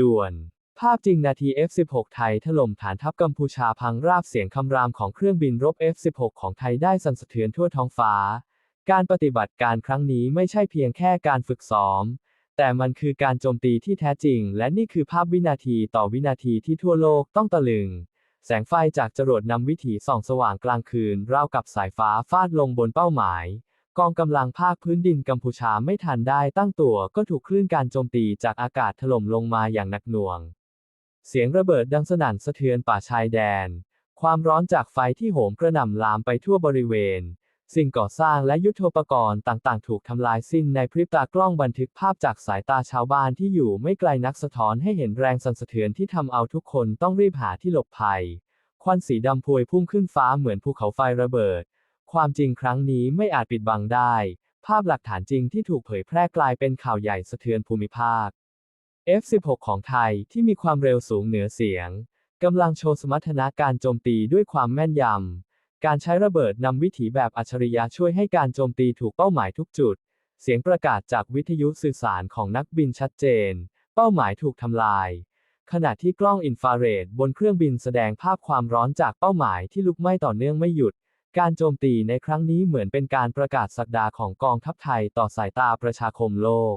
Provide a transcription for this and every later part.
ด่วน ภาพจริงนาที F-16 ไทยถล่มฐานทัพกัมพูชาพังราบเสียงคำรามของเครื่องบินรบ F-16 ของไทยได้สั่นสะเทือนทั่วท้องฟ้า การปฏิบัติการครั้งนี้ไม่ใช่เพียงแค่การฝึกซ้อม แต่มันคือการโจมตีที่แท้จริง และนี่คือภาพวินาทีต่อวินาทีที่ทั่วโลกต้องตะลึง แสงไฟจากจรวดนำวิถีส่องสว่างกลางคืนราวกับสายฟ้าฟาดลงบนเป้าหมาย กองกำลังภาคพื้นดินกัมพูชาไม่ทันได้ตั้งตัวก็ถูกคลื่นการโจมตีจากอากาศถล่มลงมาอย่างหนักหน่วง เสียงระเบิดดังสนั่นสะเทือนป่าชายแดน ความร้อนจากไฟที่โหมกระหน่ำลามไปทั่วบริเวณ สิ่งก่อสร้างและยุทโธปกรณ์ต่างๆ ถูกทำลายสิ้นในพริบตากล้องบันทึกภาพจากสายตาชาวบ้านที่อยู่ไม่ไกลนักสะท้อนให้เห็นแรงสั่นสะเทือนที่ทำเอาทุกคนต้องรีบหาที่หลบภัย ควันสีดำพวยพุ่งขึ้นฟ้าเหมือนภูเขาไฟระเบิด ความจริงครั้งนี้ไม่อาจปิดบังได้ ภาพหลักฐานจริงที่ถูกเผยแพร่กลายเป็นข่าวใหญ่สะเทือนภูมิภาค F-16 ของไทยที่มีความเร็วสูงเหนือเสียงกำลังโชว์สมรรถนะการโจมตีด้วยความแม่นยำ การใช้ระเบิดนำวิถีแบบอัจฉริยะช่วยให้การโจมตีถูกเป้าหมายทุกจุด เสียงประกาศจากวิทยุสื่อสารของนักบินชัดเจน เป้าหมายถูกทำลาย ขณะที่กล้องอินฟราเรดบนเครื่องบินแสดงภาพความร้อนจากเป้าหมายที่ลุกไหม้ต่อเนื่องไม่หยุด การโจมตีในครั้งนี้เหมือนเป็นการประกาศสักดาของกองทัพไทยต่อสายตาประชาคมโลก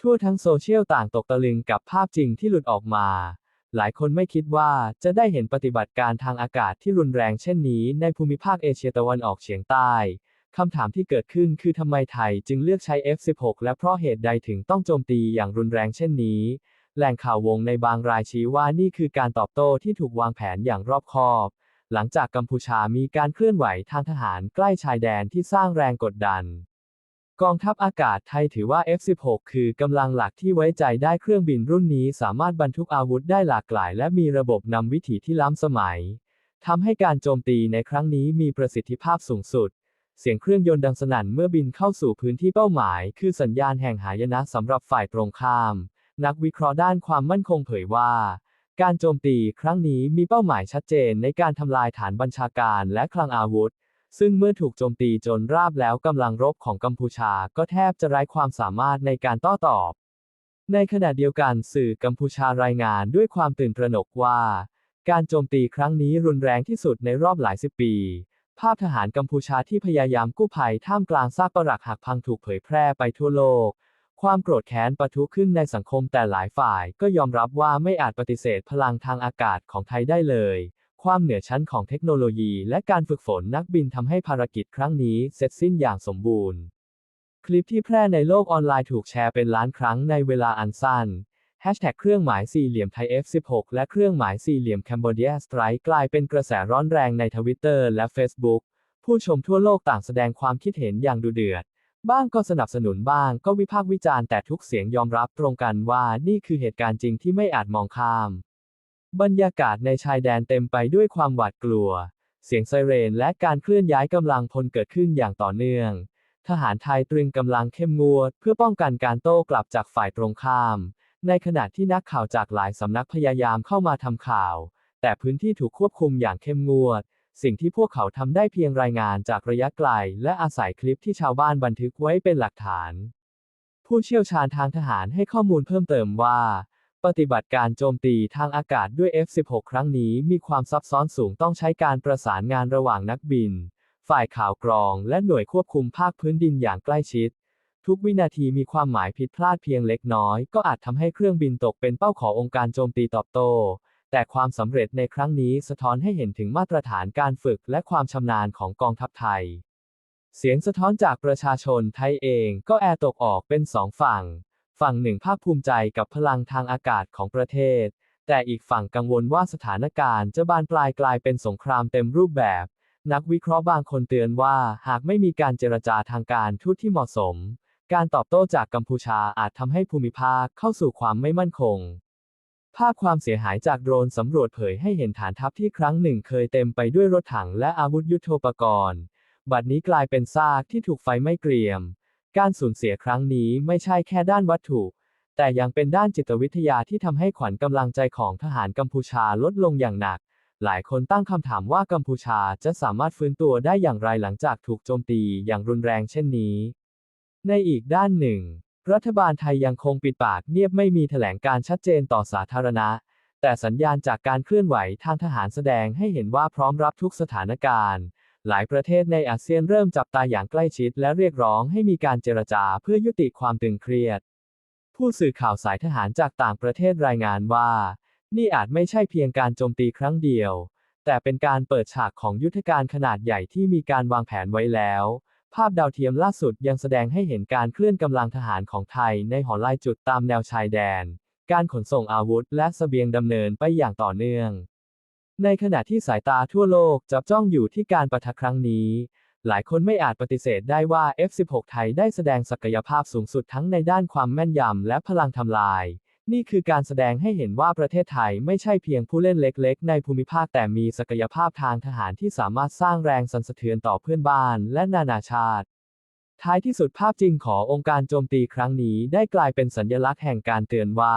ทั่วทั้งโซเชียลต่างตกตะลึงกับภาพจริงที่หลุดออกมา หลายคนไม่คิดว่าจะได้เห็นปฏิบัติการทางอากาศที่รุนแรงเช่นนี้ในภูมิภาคเอเชียตะวันออกเฉียงใต้คำถามที่เกิดขึ้นคือทำไมไทยจึงเลือกใช้ F-16 และเพราะเหตุใดถึงต้องโจมตีอย่างรุนแรงเช่นนี้ แหล่งข่าววงในบางรายชี้ว่านี่คือการตอบโต้ที่ถูกวางแผนอย่างรอบคอบ หลังจากกัมพูชามีการเคลื่อนไหวทางทหารใกล้ชายแดนที่สร้างแรงกดดัน กองทัพอากาศไทยถือว่า F-16 คือกำลังหลักที่ไว้ใจได้เครื่องบินรุ่นนี้สามารถบรรทุกอาวุธได้หลากหลาย และมีระบบนำวิถีที่ล้ำสมัยทำให้การโจมตีในครั้งนี้มีประสิทธิภาพสูงสุด เสียงเครื่องยนต์ดังสนั่นเมื่อบินเข้าสู่พื้นที่เป้าหมาย คือสัญญาณแห่งหายนะสำหรับฝ่ายตรงข้าม นักวิเคราะห์ด้านความมั่นคงเผยว่า การโจมตีครั้งนี้มีเป้าหมายชัดเจนในการทำลายฐานบัญชาการและคลังอาวุธ ซึ่งเมื่อถูกโจมตีจนราบแล้วกำลังรบของกัมพูชาก็แทบจะไร้ความสามารถในการต้อตอบ ในขณะเดียวกันสื่อกัมพูชารายงานด้วยความตื่นตระหนกว่า การโจมตีครั้งนี้รุนแรงที่สุดในรอบหลายสิบปี ภาพทหารกัมพูชาที่พยายามกู้ภัยท่ามกลางซากปรักหักพังถูกเผยแพร่ไปทั่วโลก ความโกรธแค้นปะทุขึ้นในสังคมแต่หลายฝ่ายก็ยอมรับว่าไม่อาจปฏิเสธพลังทางอากาศของไทยได้เลย ความเหนือชั้นของเทคโนโลยีและการฝึกฝนนักบินทำให้ภารกิจครั้งนี้เสร็จสิ้นอย่างสมบูรณ์ คลิปที่แพร่ในโลกออนไลน์ถูกแชร์เป็นล้านครั้งในเวลาอันสั้นแฮชแท็กเครื่องหมายสี่เหลี่ยมไทย F16 และเครื่องหมายสี่เหลี่ยม Cambodia Strike กลายเป็นกระแสร้อนแรงในทวิตเตอร์และ Facebook ผู้ชมทั่วโลกต่างแสดงความคิดเห็นอย่างดุเดือด บ้างก็สนับสนุนบ้างก็วิพากษ์วิจารณ์แต่ทุกเสียงยอมรับตรงกันว่านี่คือเหตุการณ์จริงที่ไม่อาจมองข้าม บรรยากาศในชายแดนเต็มไปด้วยความหวาดกลัว เสียงไซเรนและการเคลื่อนย้ายกำลังพลเกิดขึ้นอย่างต่อเนื่อง ทหารไทยตรึงกำลังเข้มงวด เพื่อป้องกันการโต้กลับจากฝ่ายตรงข้าม ในขณะที่นักข่าวจากหลายสำนักพยายามเข้ามาทำข่าว แต่พื้นที่ถูกควบคุมอย่างเข้มงวด สิ่งที่พวกเขาทำได้เพียงรายงานจากระยะไกล และอาศัยคลิปที่ชาวบ้านบันทึกไว้เป็นหลักฐาน ผู้เชี่ยวชาญทางทหารให้ข้อมูลเพิ่มเติมว่า ปฏิบัติการโจมตีทางอากาศด้วย F-16 ครั้งนี้มีความซับซ้อนสูงต้องใช้การประสานงานระหว่างนักบิน ฝ่ายข่าวกรอง และหน่วยควบคุมภาคพื้นดินอย่างใกล้ชิด ทุกวินาทีมีความหมายผิดพลาดเพียงเล็กน้อย ก็อาจทำให้เครื่องบินตกเป็นเป้าขององค์การโจมตีตอบโต้ แต่ความสำเร็จในครั้งนี้สะท้อนให้เห็นถึงมาตรฐานการฝึกและความชำนาญของกองทัพไทย เสียงสะท้อนจากประชาชนไทยเองก็แอตกออกเป็นสองฝั่ง ฝั่งหนึ่งภาคภูมิใจกับพลังทางอากาศของประเทศ แต่อีกฝั่งกังวลว่าสถานการณ์จะบานปลายกลายเป็นสงครามเต็มรูปแบบ นักวิเคราะห์บางคนเตือนว่าหากไม่มีการเจรจาทางการทูตที่เหมาะสม การตอบโต้จากกัมพูชาอาจทำให้ภูมิภาคเข้าสู่ความไม่มั่นคง ภาพความเสียหายจากโดรนสำรวจเผยให้เห็นฐานทัพที่ครั้งหนึ่งเคยเต็มไปด้วยรถถังและอาวุธยุโทโธปกรณ์ บัดนี้กลายเป็นซากที่ถูกไฟไหม้เกรียม การสูญเสียครั้งนี้ไม่ใช่แค่ด้านวัตถุ แต่ยังเป็นด้านจิตวิทยาที่ทำให้ขวัญกำลังใจของทหารกัมพูชาลดลงอย่างหนัก หลายคนตั้งคำถามว่ากัมพูชาจะสามารถฟื้นตัวได้อย่างไรหลังจากถูกโจมตีอย่างรุนแรงเช่นนี้ ในอีกด้านหนึ่ง รัฐบาลไทยยังคงปิดปากเงียบไม่มีแถลงการชัดเจนต่อสาธารณะ แต่สัญญาณจากการเคลื่อนไหวทางทหารแสดงให้เห็นว่าพร้อมรับทุกสถานการณ์ หลายประเทศในอาเซียนเริ่มจับตาอย่างใกล้ชิดและเรียกร้องให้มีการเจรจาเพื่อยุติความตึงเครียด ผู้สื่อข่าวสายทหารจากต่างประเทศรายงานว่า นี่อาจไม่ใช่เพียงการโจมตีครั้งเดียว แต่เป็นการเปิดฉากของยุทธการขนาดใหญ่ที่มีการวางแผนไว้แล้ว ภาพดาวเทียมล่าสุดยังแสดงให้เห็นการเคลื่อนกำลังทหารของไทยในหอลายจุดตามแนวชายแดน การขนส่งอาวุธและเสบียงดำเนินไปอย่างต่อเนื่อง ในขณะที่สายตาทั่วโลกจับจ้องอยู่ที่การประทะครั้งนี้ หลายคนไม่อาจปฏิเสธได้ว่า F16 ไทยได้แสดงศักยภาพสูงสุดทั้งในด้านความแม่นยำและพลังทำลาย นี่คือการแสดงให้เห็นว่าประเทศไทยไม่ใช่เพียงผู้เล่นเล็กๆ ในภูมิภาคแต่มีศักยภาพทางทหารที่สามารถสร้างแรงสั่นสะเทือนต่อเพื่อนบ้านและนานาชาติ ท้ายที่สุดภาพจริงขององค์การโจมตีครั้งนี้ได้กลายเป็นสัญลักษณ์แห่งการเตือนว่า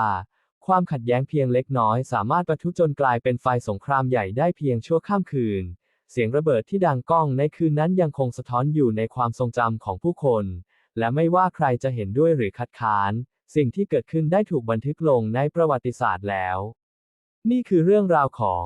ความขัดแย้งเพียงเล็กน้อย สามารถปะทุจนกลายเป็นไฟสงครามใหญ่ได้เพียงชั่วข้ามคืน เสียงระเบิดที่ดังก้องในคืนนั้นยังคงสะท้อนอยู่ในความทรงจำของผู้คน และไม่ว่าใครจะเห็นด้วยหรือคัดค้าน สิ่งที่เกิดขึ้นได้ถูกบันทึกลงในประวัติศาสตร์แล้ว นี่คือเรื่องราวของ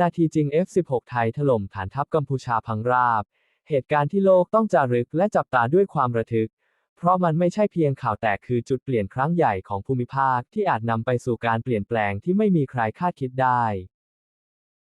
นาทีจริง F16 ไทยถล่มฐานทัพกัมพูชาพังราบ เหตุการณ์ที่โลกต้องจารึกและจับตาด้วยความระทึก เพราะมันไม่ใช่เพียงข่าวแต่คือจุดเปลี่ยนครั้งใหญ่ของภูมิภาคที่อาจนำไปสู่การเปลี่ยนแปลงที่ไม่มีใครคาดคิดได้